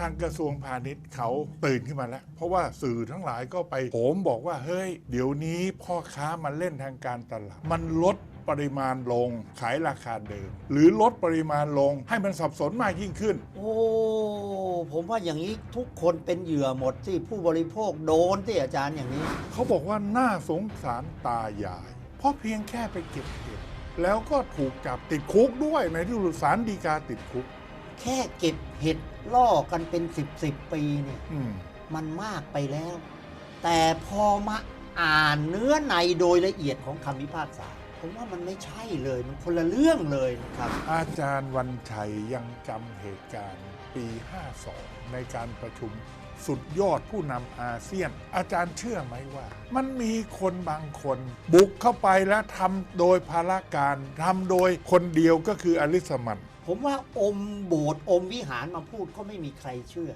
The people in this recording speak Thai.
ทางกระทรวงพาณิชย์เขาตื่นขึ้นมาแล้ว เพราะว่าสื่อทั้งหลายก็ไปโผมบอกว่า เฮ้ย เดี๋ยวนี้พ่อค้ามาเล่นทางการตลาด มันลดปริมาณลงขายราคาเดิม หรือลดปริมาณลงให้มันสับสนมากยิ่งขึ้น โอ้ ผมว่าอย่างนี้ทุกคนเป็นเหยื่อหมดที่ผู้บริโภคโดนที่อาจารย์อย่างนี้ เขาบอกว่าน่าสงสารตายาย เพราะเพียงแค่ไปเก็บเห็ดแล้วก็ถูกจับติดคุกด้วยในที่สุดสารดีกาติดคุก แค่เก็บเห็ดล่อกันเป็นสิบสิบปีเนี่ยอืมมันมากไปแล้ว แต่พอมาอ่านเนื้อในโดยละเอียดของคำพิพากษา ผมว่ามันไม่ใช่เลย มันคนละเรื่องเลยนะครับ อาจารย์วันชัยยังจำเหตุการณ์ปี 52 ในการประชุมสุดยอดผู้นำอาเซียน อาจารย์เชื่อไหมว่า มันมีคนบางคน บุกเข้าไปและทำโดยภารการทำโดยคนเดียวก็คืออลิสมัน ผมว่าอมโบสถ์อมวิหารมาพูดก็ไม่มีใครเชื่อ